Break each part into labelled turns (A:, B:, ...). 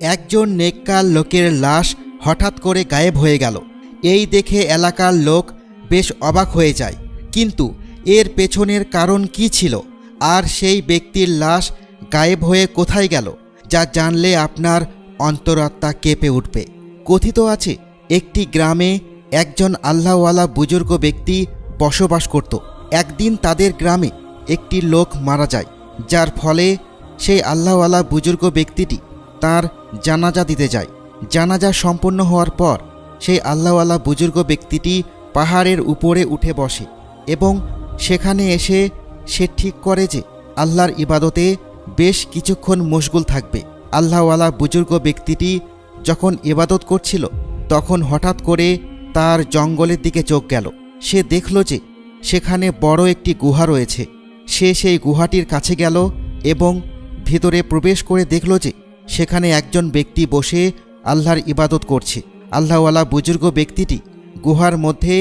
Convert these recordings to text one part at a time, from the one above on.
A: একজন নেককার লোকের লাশ হঠাৎ করে গায়েব হয়ে গেল। এই দেখে এলাকার লোক বেশ অবাক হয়ে যায়। কিন্তু এর পেছনের কারণ কি ছিল? আর সেই ব্যক্তির লাশ গায়েব হয়ে কোথায় গেল? যা জানলে আপনার অন্তরাত্মা কেঁপে উঠবে। কথিত আছে, একটি গ্রামে একজন আল্লাহওয়ালা বুজুর্গ ব্যক্তি বসবাস করত। একদিন তাদের গ্রামে একটি লোক মারা যায়, যার ফলে সেই আল্লাহওয়ালা বুজুর্গ ব্যক্তিটি তার জানাজা দিতে যায়। জানাজা সম্পন্ন হওয়ার পর সেই আল্লাহওয়ালা বুজুর্গ ব্যক্তিটি পাহাড়ের উপরে উঠে বসে এবং সেখানে এসে সে ঠিক করে যে আল্লাহর ইবাদতে বেশ কিছুক্ষণ মশগুল থাকবে। আল্লাহওয়ালা বুজুর্গ ব্যক্তিটি যখন ইবাদত করছিল, তখন হঠাৎ করে তার জঙ্গলের দিকে চোখ গেল। সে দেখল যে সেখানে বড় একটি গুহা রয়েছে। সে সেই গুহাটির কাছে গেল এবং ভিতরে প্রবেশ করে দেখল যে সেখানে একজন ব্যক্তি বসে আল্লাহর ইবাদত করছে। আল্লাহওয়ালা বুজুর্গ ব্যক্তিটি গুহার মধ্যে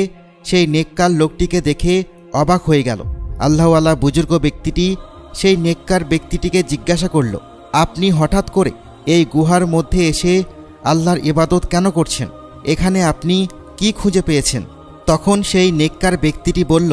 A: সেই নেককার লোকটিকে দেখে অবাক হয়ে গেল। আল্লাহওয়ালা বুজুর্গ ব্যক্তিটি সেই নেককার ব্যক্তিটিকে জিজ্ঞাসা করল, আপনি হঠাৎ করে এই গুহার মধ্যে এসে আল্লাহর ইবাদত কেন করছেন? এখানে আপনি কি খুঁজে পেয়েছেন? তখন সেই নেককার ব্যক্তিটি বলল,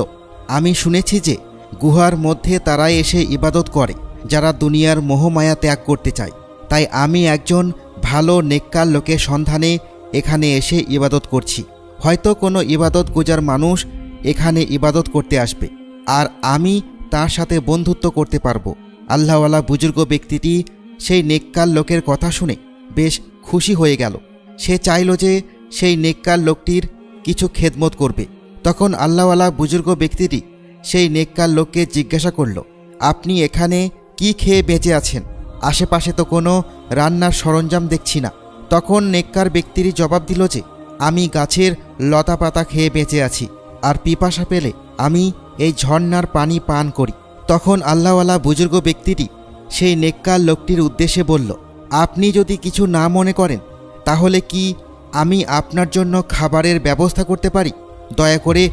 A: আমি শুনেছি যে গুহার মধ্যে তারা এসে ইবাদত করে, যারা দুনিয়ার মোহমায়া ত্যাগ করতে চায়। তাই আমি একজন ভালো নেককার লোকের সন্ধানে এখানে এসে ইবাদত করছি। হয়তো কোনো ইবাদত গুজার মানুষ এখানে ইবাদত করতে আসবে। আর আমি তার সাথে বন্ধুত্ব করতে পারব। আল্লাহওয়ালা বুজুর্গ ব্যক্তিটি সেই নেককার লোকের কথা শুনে বেশ খুশি হয়ে গেল। সে চাইল যে সেই নেককার লোকটির কিছু খেদমত করবে। তখন আল্লাহওয়ালা বুজুর্গ ব্যক্তিটি সেই নেককার লোককে জিজ্ঞাসা করল, আপনি এখানে কি খেয়ে বেঁচে আছেন? আশেপাশে তো কোনো রান্নার সরঞ্জাম দেখছি না। তখন নেককার ব্যক্তিরই জবাব দিল যে, আমি গাছের লতা পাতা খেয়ে বেঁচে আছি, আর পিপাসা পেলে আমি এই ঝর্ণার পানি পান করি। তখন আল্লাহওয়ালা বুজুর্গ ব্যক্তিটি সেই নেককার লোকটির উদ্দেশ্যে বলল, আপনি যদি কিছু না মনে করেন, তাহলে কি আমি আপনার জন্য খাবারের ব্যবস্থা করতে পারি? দয়া করে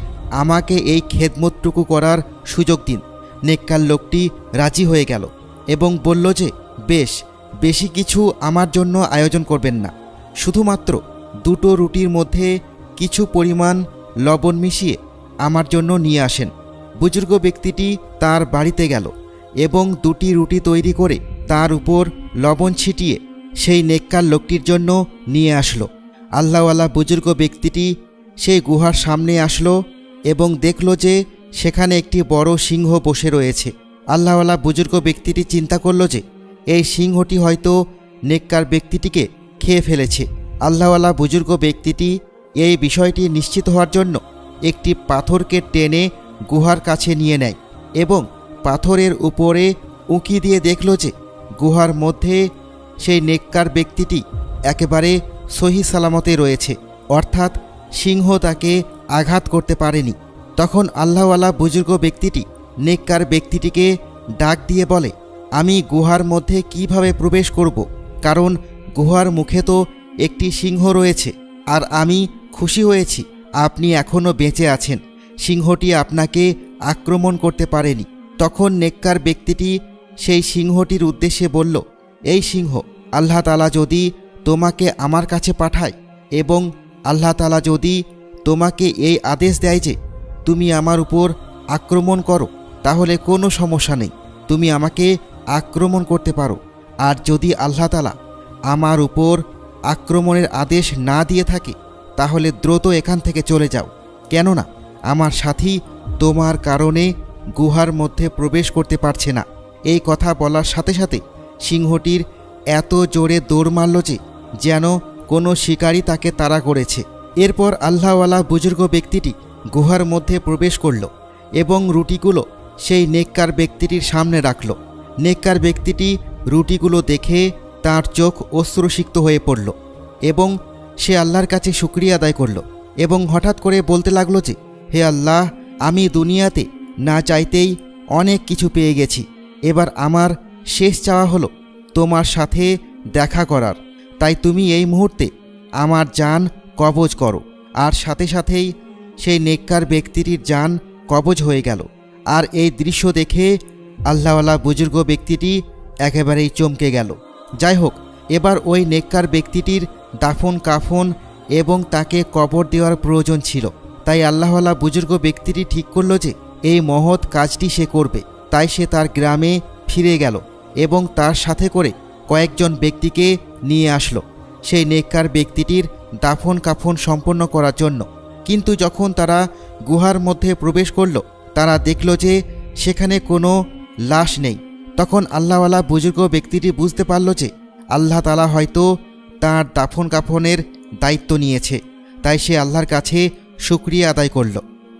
A: আমাকে এই খেদমতটুকু করার সুযোগ দিন। নেককার লোকটি রাজি হয়ে গেল এবং বলল যে বেশ, বেশি কিছু আমার জন্য আয়োজন করবেন না। শুধুমাত্র দুটো রুটির মধ্যে কিছু পরিমাণ লবণ মিশিয়ে আমার জন্য নিয়ে আসেন। বুজুর্গ ব্যক্তিটি তার বাড়িতে গেল এবং দুটি রুটি তৈরি করে তার উপর লবণ ছিটিয়ে সেই নেককার লোকটির জন্য নিয়ে আসলো। আল্লাহওয়ালা বুজুর্গ ব্যক্তিটি সেই গুহার সামনে আসলো এবং দেখল যে সেখানে একটি বড় সিংহ বসে রয়েছে। আল্লাহওয়ালা বুজুর্গ ব্যক্তিটি চিন্তা করল যে এই সিংহটি হয়তো নেককার ব্যক্তিটিকে খেয়ে ফেলেছে। আল্লাহওয়ালা বুজুর্গ ব্যক্তিটি এই বিষয়টি নিশ্চিত হওয়ার জন্য একটি পাথরকে টেনে গুহার কাছে নিয়ে নেয় এবং পাথরের উপরে উঁকি দিয়ে দেখল যে গুহার মধ্যে সেই নেককার ব্যক্তিটি একেবারে সহি সালামতে রয়েছে। অর্থাৎ সিংহ তাকে আঘাত করতে পারেনি। তখন আল্লাহওয়ালা বুজুর্গ ব্যক্তিটি নেককার ব্যক্তিটিকে ডাক দিয়ে বলে আমি গুহার মধ্যে কীভাবে প্রবেশ করব? কারণ গুহার মুখে তো একটি সিংহ রয়েছে, আর আমি খুশি হয়েছি আপনি এখনও বেঁচে আছেন। সিংহটি আপনাকে আক্রমণ করতে পারেনি। তখন নেককার ব্যক্তিটি সেই সিংহটির উদ্দেশ্যে বলল, এই সিংহ, আল্লাহ তালা যদি তোমাকে আমার কাছে পাঠায় এবং আল্লাহ তালা যদি তোমাকে এই আদেশ দেয় যে তুমি আমার উপর আক্রমণ করো, তাহলে কোনো সমস্যা নেই। তুমি আমাকে আক্রমণ করতে পারো। আর যদি আল্লাহ তালা আমার উপর আক্রমণের আদেশ না দিয়ে থাকে, তাহলে দ্রুত এখান থেকে চলে যাও। কেননা, আমার সাথী তোমার কারণে গুহার মধ্যে প্রবেশ করতে পারছে না। এই কথা বলার সাথে সাথে সিংহটির এত জোরে দৌড় মারল যে যেন কোনো শিকারী তাকে তাড়া করেছে। এরপর আল্লাহওয়ালা বুজুর্গ ব্যক্তিটি গুহার মধ্যে প্রবেশ করল এবং রুটিগুলো সেই নেককার ব্যক্তিটির সামনে রাখল। নেককার ব্যক্তিটি রুটিগুলো দেখে তার চোখ অশ্রুসিক্ত হয়ে পড়ল এবং সে আল্লাহর কাছে শুক্রিয়া আদায় করল এবং হঠাৎ করে বলতে লাগল যে, হে আল্লাহ, আমি দুনিয়াতে না চাইতেই অনেক কিছু পেয়ে গেছি। এবার আমার শেষ চাওয়া হলো তোমার সাথে দেখা করার। তাই তুমি এই মুহূর্তে আমার যান কবজ করো। আর সাথে সাথেই সেই নেককার ব্যক্তিটির যান কবজ হয়ে গেল। আর এই দৃশ্য দেখে আল্লাহওয়ালা বুজুর্গ ব্যক্তিটি একেবারেই চমকে গেল। যাই হোক এবার ওই নেককার ব্যক্তিটির দাফন, কাফন এবং তাকে কবর দেওয়ার প্রয়োজন ছিল। তাই আল্লাহওয়ালা বুজুর্গ ব্যক্তিটি ঠিক করল যে, এই মহৎ কাজটি সে করবে। তাই সে তার গ্রামে ফিরে গেল এবং তার সাথে করে কয়েকজন ব্যক্তিকে নিয়ে আসলো সেই নেককার ব্যক্তিটির দাফন, কাফন সম্পন্ন করার জন্য। কিন্তু যখন তারা গুহার মধ্যে প্রবেশ করল, তারা দেখল যে সেখানে কোনো লাশ নেই। তখন আল্লাহওয়ালা বুজুর্গ ব্যক্তিটি বুঝতে পারল যে আল্লাহ তালা হয়তো তার দাফন কাফনের দায়িত্ব নিয়েছে। তাই সে আল্লাহর কাছে শুক্রিয়া আদায় করল।